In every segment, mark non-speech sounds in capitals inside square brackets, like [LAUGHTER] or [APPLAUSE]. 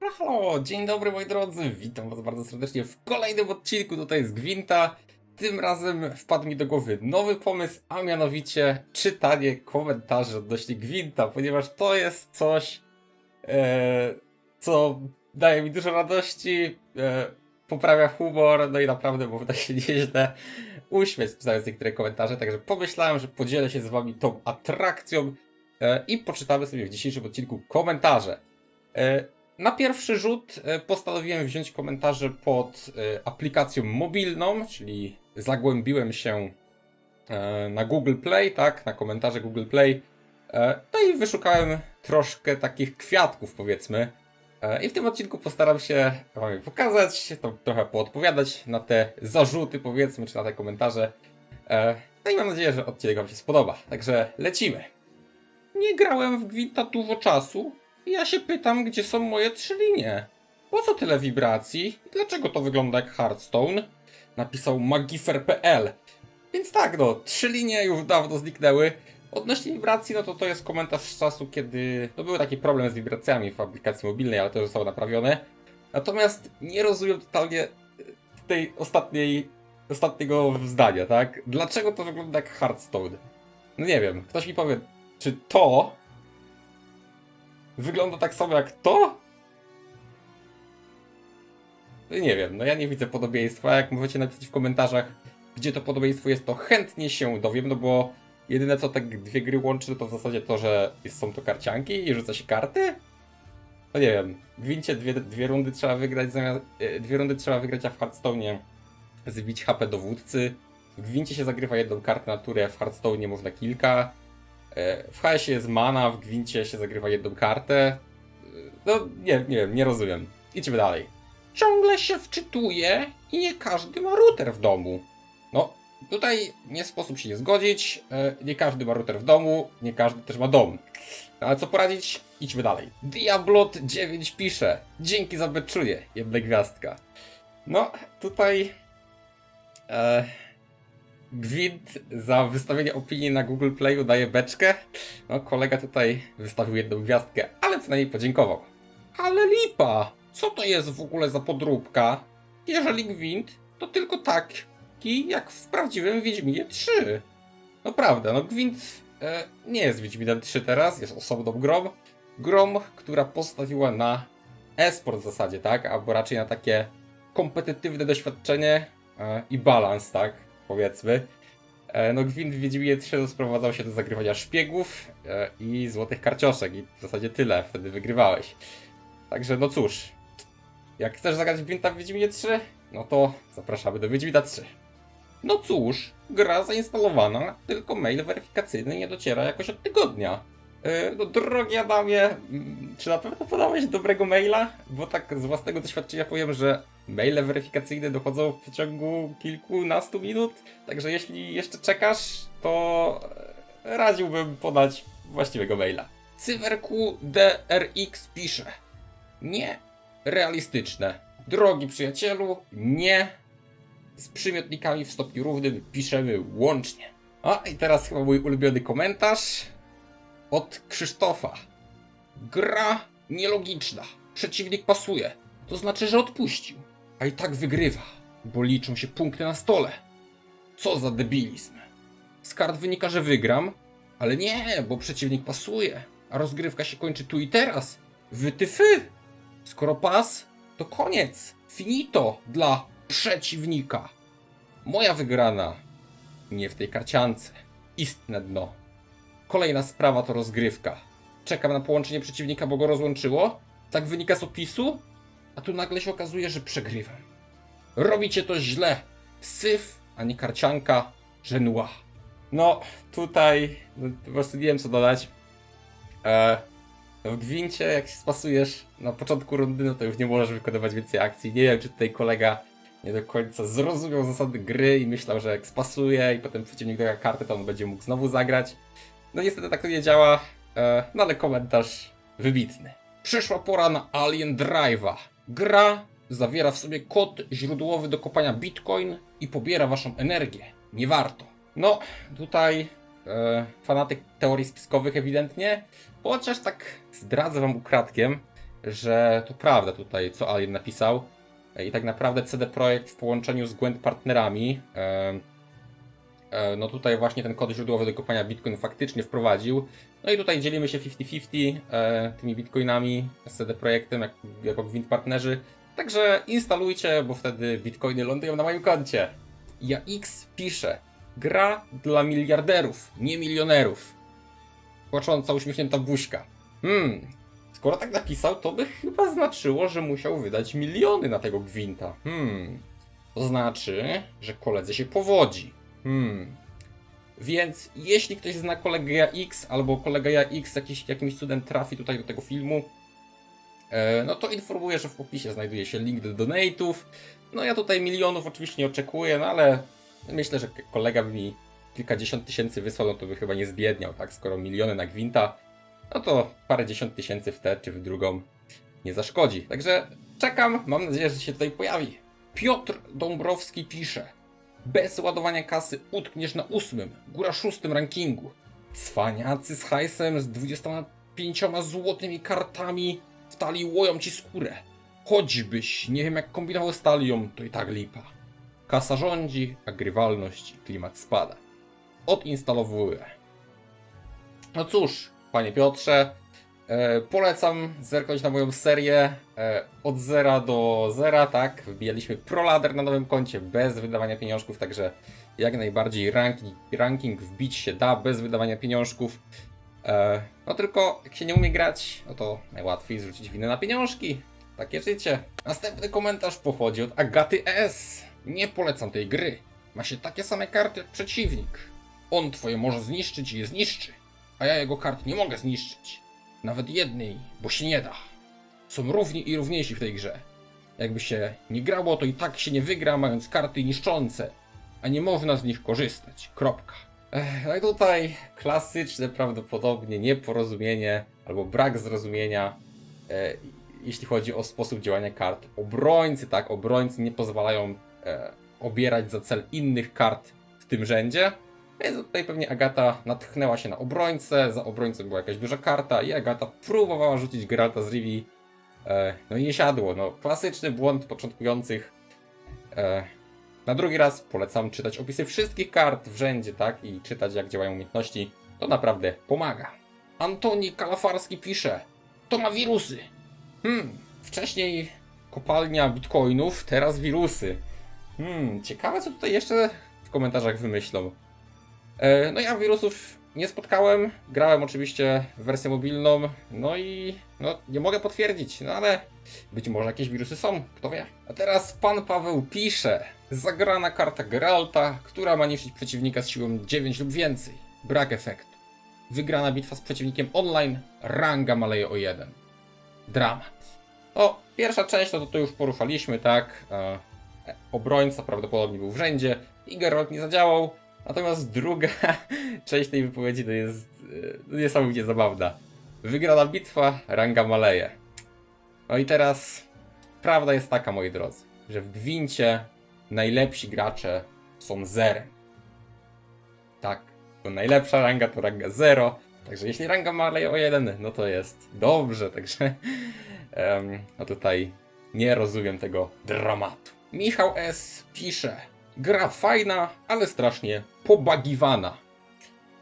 Halo, dzień dobry moi drodzy, witam was bardzo serdecznie w kolejnym odcinku tutaj z Gwinta. Tym razem wpadł mi do głowy nowy pomysł, a mianowicie czytanie komentarzy odnośnie Gwinta, ponieważ to jest coś, e, co daje mi dużo radości, e, poprawia humor, no i naprawdę można się [LAUGHS] nieźle uśmiać czytając niektóre komentarze, także pomyślałem, że podzielę się z wami tą atrakcją e, i poczytamy sobie w dzisiejszym odcinku komentarze. E, na pierwszy rzut e, postanowiłem wziąć komentarze pod e, aplikacją mobilną, czyli zagłębiłem się e, na Google Play, tak, na komentarze Google Play. No i wyszukałem troszkę takich kwiatków, powiedzmy. I w tym odcinku postaram się Wam pokazać, to trochę poodpowiadać na te zarzuty, powiedzmy, czy na te komentarze. No i mam nadzieję, że odcinek Wam się spodoba. Także lecimy. Nie grałem w Gwinta dużo czasu, i ja się pytam, gdzie są moje trzy linie. Po co tyle wibracji? Dlaczego to wygląda jak Hearthstone? Napisał magifer.pl. Więc tak, no, trzy linie już dawno zniknęły. Odnośnie wibracji, no to to jest komentarz z czasu, kiedy no, był taki problem z wibracjami w aplikacji mobilnej, ale to już zostało naprawione. Natomiast nie rozumiem totalnie e, tej ostatniej, ostatniego zdania, tak? Dlaczego to wygląda jak Hearthstone? No nie wiem, ktoś mi powie, czy to wygląda tak samo jak to? No Nie wiem, no ja nie widzę podobieństwa. Jak możecie napisać w komentarzach, gdzie to podobieństwo jest, to chętnie się dowiem, no bo jedyne co te dwie gry łączy, to w zasadzie to, że są to karcianki i rzuca się karty? No nie wiem, w Gwincie dwie, dwie rundy trzeba wygrać zamiast... e, Dwie rundy trzeba wygrać, a w Hearthstone'ie zbić HP dowódcy. W Gwincie się zagrywa jedną kartę na turę, w Hearthstone'ie można kilka. E, W HS jest mana, w Gwincie się zagrywa jedną kartę. E, No nie, nie wiem, nie rozumiem. Idźmy dalej. Ciągle się wczytuje i nie każdy ma router w domu. No, tutaj nie sposób się nie zgodzić. E, Nie każdy ma router w domu, nie każdy też ma dom. No, Ale co poradzić? Idźmy dalej. Diablot 9 pisze. Dzięki za beczuję. Jedna gwiazdka. No, tutaj... E, Gwint za wystawienie opinii na Google Playu daje beczkę. No, kolega tutaj wystawił jedną gwiazdkę, ale przynajmniej podziękował. Ale lipa! Co to jest w ogóle za podróbka? Jeżeli Gwint, to tylko taki jak w prawdziwym Wiedźminie 3. No prawda, no Gwint e, nie jest Wiedźminem 3 teraz, jest osobną grą. Grą, która postawiła na e-sport w zasadzie, tak? Albo raczej na takie kompetytywne doświadczenie e, i balans, tak? Powiedzmy. E, no Gwint w Wiedźminie 3 sprowadzał się do zagrywania szpiegów e, i złotych karcioszek i w zasadzie tyle, wtedy wygrywałeś. Także no cóż, jak chcesz zagrać Gwinta w Wiedźminie 3, no to zapraszamy do Wiedźmina 3. No cóż, gra zainstalowana, tylko mail weryfikacyjny nie dociera jakoś od tygodnia. Yy, no drogi Adamie, mm, czy na pewno podałeś dobrego maila? Bo tak z własnego doświadczenia powiem, że maile weryfikacyjne dochodzą w przeciągu kilkunastu minut, także jeśli jeszcze czekasz, to radziłbym podać właściwego maila. Cywerku DRX pisze. Nie realistyczne. Drogi przyjacielu, nie. Z przymiotnikami w stopniu równym piszemy łącznie. A i teraz chyba mój ulubiony komentarz od Krzysztofa. Gra nielogiczna. Przeciwnik pasuje. To znaczy, że odpuścił. A i tak wygrywa, bo liczą się punkty na stole. Co za debilizm. Z kart wynika, że wygram, ale nie, bo przeciwnik pasuje. A rozgrywka się kończy tu i teraz. Wytyfy! Skoro pas, to koniec. Finito dla przeciwnika. Moja wygrana. Nie w tej karciance. Istne dno. Kolejna sprawa to rozgrywka. Czekam na połączenie przeciwnika, bo go rozłączyło. Tak wynika z opisu. A tu nagle się okazuje, że przegrywam. Robicie to źle. Syf, a nie karcianka. Genua. No, tutaj no, po prostu nie wiem co dodać. E, w gwincie, jak się spasujesz na początku rundy, no to już nie możesz wykonywać więcej akcji. Nie wiem, czy tutaj kolega nie do końca zrozumiał zasady gry i myślał, że jak spasuje i potem przeciwnik dogra kartę, to on będzie mógł znowu zagrać. No niestety tak to nie działa, e, no ale komentarz wybitny. Przyszła pora na Alien Drive'a. Gra zawiera w sobie kod źródłowy do kopania bitcoin i pobiera waszą energię. Nie warto. No, tutaj e, fanatyk teorii spiskowych ewidentnie, chociaż tak zdradzę wam ukradkiem, że to prawda tutaj, co Alien napisał. E, I tak naprawdę CD Projekt w połączeniu z Gwent partnerami, e, no tutaj właśnie ten kod źródłowy do kopania Bitcoin faktycznie wprowadził. No i tutaj dzielimy się 50-50 e, tymi Bitcoinami z CD Projektem jak, jako Gwint partnerzy. Także instalujcie, bo wtedy Bitcoiny lądują na moim koncie. Ja X pisze, gra dla miliarderów, nie milionerów. Płacząca, uśmiechnięta buźka. Hmm, skoro tak napisał, to by chyba znaczyło, że musiał wydać miliony na tego gwinta. Hmm, to znaczy, że koledze się powodzi. Hmm. Więc jeśli ktoś zna kolegę X albo kolega X jakiś, jakimś cudem trafi tutaj do tego filmu, e, no to informuję, że w opisie znajduje się link do donate'ów. No ja tutaj milionów oczywiście nie oczekuję, no ale myślę, że kolega by mi kilkadziesiąt tysięcy wysłał, no to by chyba nie zbiedniał, tak? Skoro miliony na gwinta, no to parę dziesiąt tysięcy w tę czy w drugą nie zaszkodzi. Także czekam, mam nadzieję, że się tutaj pojawi. Piotr Dąbrowski pisze. Bez ładowania kasy utkniesz na ósmym, góra szóstym rankingu. Cwaniacy z hajsem z 25 złotymi kartami w talii łoją ci skórę. Choćbyś nie wiem jak kombinował z talią, to i tak lipa. Kasa rządzi, a grywalność i klimat spada. Odinstalowuję. No cóż, panie Piotrze, e, polecam zerknąć na moją serię e, od zera do zera, tak? Wbijaliśmy ProLadder na nowym koncie bez wydawania pieniążków, także jak najbardziej ranking, ranking wbić się da bez wydawania pieniążków. E, no tylko jak się nie umie grać, no to najłatwiej zrzucić winę na pieniążki. Takie życie. Następny komentarz pochodzi od Agaty S. Nie polecam tej gry. Ma się takie same karty jak przeciwnik. On twoje może zniszczyć i je zniszczy, a ja jego kart nie mogę zniszczyć. Nawet jednej, bo się nie da. Są równi i równiejsi w tej grze. Jakby się nie grało, to i tak się nie wygra, mając karty niszczące, a nie można z nich korzystać. Kropka. No i tutaj klasyczne prawdopodobnie nieporozumienie albo brak zrozumienia, e, jeśli chodzi o sposób działania kart. Obrońcy, tak, obrońcy nie pozwalają e, obierać za cel innych kart w tym rzędzie. Więc tutaj pewnie Agata natchnęła się na obrońcę, za obrońcą była jakaś duża karta i Agata próbowała rzucić Geralta z Rivi. E, no i nie siadło. No, klasyczny błąd początkujących. E, na drugi raz polecam czytać opisy wszystkich kart w rzędzie, tak? I czytać jak działają umiejętności. To naprawdę pomaga. Antoni Kalafarski pisze. To ma wirusy. Hmm, wcześniej kopalnia bitcoinów, teraz wirusy. Hmm, ciekawe co tutaj jeszcze w komentarzach wymyślą. E, no ja wirusów nie spotkałem, grałem oczywiście w wersję mobilną, no i no, nie mogę potwierdzić, no ale być może jakieś wirusy są, kto wie. A teraz pan Paweł pisze, zagrana karta Geralta, która ma niszczyć przeciwnika z siłą 9 lub więcej. Brak efektu. Wygrana bitwa z przeciwnikiem online, ranga maleje o 1. Dramat. O, pierwsza część no to, to już poruszaliśmy, tak? E, obrońca prawdopodobnie był w rzędzie i Geralt nie zadziałał. Natomiast druga [LAUGHS] część tej wypowiedzi to jest e, niesamowicie zabawna. Wygrana bitwa, ranga maleje. No i teraz prawda jest taka, moi drodzy, że w Gwincie najlepsi gracze są zerem. Tak, to najlepsza ranga to ranga 0. Także jeśli ranga maleje o 1, no to jest dobrze, także [LAUGHS] em, no tutaj nie rozumiem tego dramatu. Michał S. pisze, gra fajna, ale strasznie pobagiwana.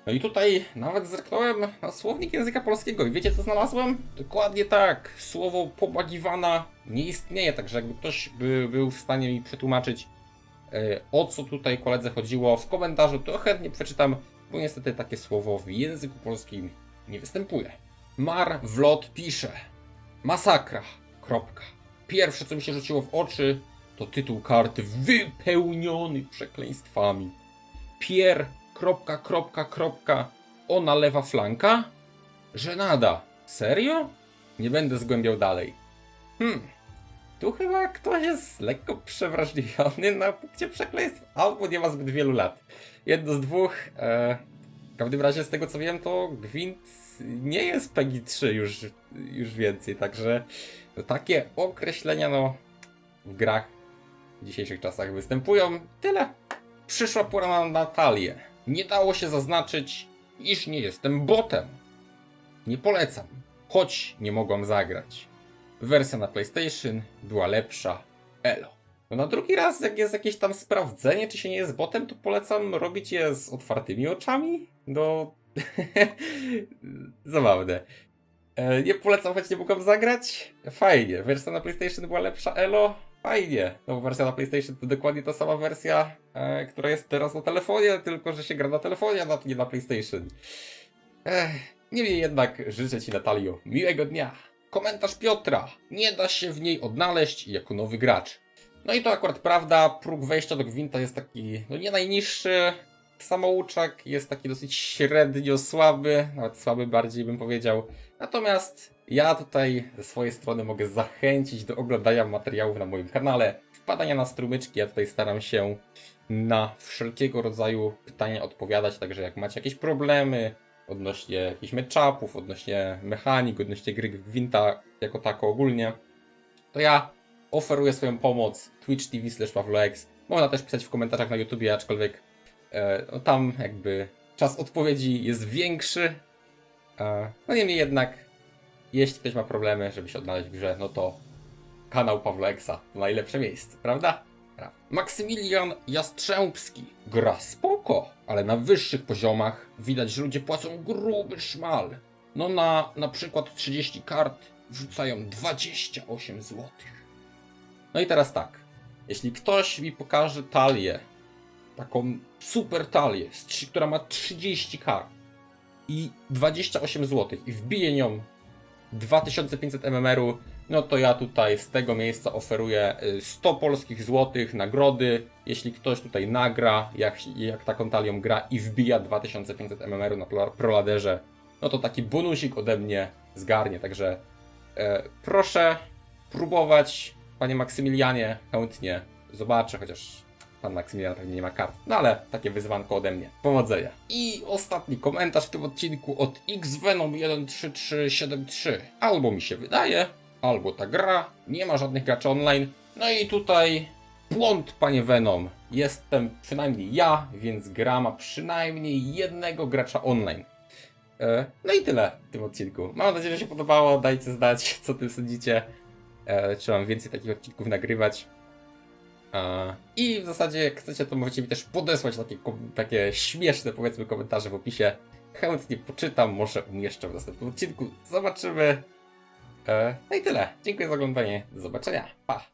No i tutaj nawet zerknąłem na słownik języka polskiego i wiecie co znalazłem? Dokładnie tak, słowo pobagiwana nie istnieje, także jakby ktoś by był w stanie mi przetłumaczyć e, o co tutaj koledze chodziło w komentarzu, to chętnie przeczytam, bo niestety takie słowo w języku polskim nie występuje. Mar Vlot pisze Masakra, kropka. Pierwsze co mi się rzuciło w oczy to tytuł karty wypełniony przekleństwami. Pier, kropka, kropka, kropka, ona lewa flanka? Żenada. Serio? Nie będę zgłębiał dalej. Hmm. Tu chyba ktoś jest lekko przewrażliwiony na punkcie przekleństw, albo nie ma zbyt wielu lat. Jedno z dwóch. E, w każdym razie, z tego co wiem, to Gwint nie jest PEGI 3 już, już więcej, także takie określenia no, w grach w dzisiejszych czasach występują. Tyle. Przyszła pora na Natalię. Nie dało się zaznaczyć, iż nie jestem botem. Nie polecam, choć nie mogłam zagrać. wersja na PlayStation była lepsza. Elo. No na drugi raz, jak jest jakieś tam sprawdzenie, czy się nie jest botem, to polecam robić je z otwartymi oczami. No. [LAUGHS] Zabawne. E, Nie polecam, choć nie mogłem zagrać. Fajnie. Wersja na PlayStation była lepsza, elo. Fajnie. No bo wersja na PlayStation to dokładnie ta sama wersja, e, która jest teraz na telefonie, tylko że się gra na telefonie, a nie na PlayStation. Ech, niemniej jednak życzę Ci, Natalio, miłego dnia. Komentarz Piotra. Nie da się w niej odnaleźć jako nowy gracz. No i to akurat prawda, próg wejścia do Gwinta jest taki, no nie najniższy. Samouczek jest taki dosyć średnio słaby, nawet słaby bardziej bym powiedział. Natomiast ja tutaj ze swojej strony mogę zachęcić do oglądania materiałów na moim kanale, wpadania na strumyczki. Ja tutaj staram się na wszelkiego rodzaju pytania odpowiadać, także jak macie jakieś problemy odnośnie jakichś matchupów, odnośnie mechanik, odnośnie gry Gwinta jako tako ogólnie, to ja oferuję swoją pomoc Twitch TV slash Pawloex. Można też pisać w komentarzach na YouTubie, aczkolwiek e, no tam jakby czas odpowiedzi jest większy. E, no niemniej jednak, jeśli ktoś ma problemy, żeby się odnaleźć w grze, no to kanał Pawloeksa to najlepsze miejsce, prawda? Prawda. Maksymilian Jastrzębski gra spoko, ale na wyższych poziomach widać, że ludzie płacą gruby szmal. No na na przykład 30 kart wrzucają 28 zł. No i teraz tak. Jeśli ktoś mi pokaże talię, taką super talię, która ma 30 kart i 28 zł i wbije nią 2500 MMR-u, no to ja tutaj z tego miejsca oferuję y, 100 polskich złotych nagrody. Jeśli ktoś tutaj nagra, jak, jak taką talią gra i wbija 2500 MMR na pro- proladerze, no to taki bonusik ode mnie zgarnie. Także e, proszę próbować, panie Maksymilianie, chętnie zobaczę, chociaż pan Maksymilian pewnie nie ma kart. No ale takie wyzwanko ode mnie. Powodzenia. I ostatni komentarz w tym odcinku od xvenom13373. Albo mi się wydaje, albo ta gra nie ma żadnych graczy online. No i tutaj błąd, panie Venom. Jestem przynajmniej ja, więc gra ma przynajmniej jednego gracza online. E, No i tyle w tym odcinku. Mam nadzieję, że się podobało. Dajcie znać, co tym sądzicie. E, Czy mam więcej takich odcinków nagrywać. E, I w zasadzie, jak chcecie, to możecie mi też podesłać takie, takie śmieszne, powiedzmy, komentarze w opisie. Chętnie poczytam, może umieszczę w następnym odcinku. Zobaczymy. E, No i tyle. Dziękuję za oglądanie. Do zobaczenia. Pa!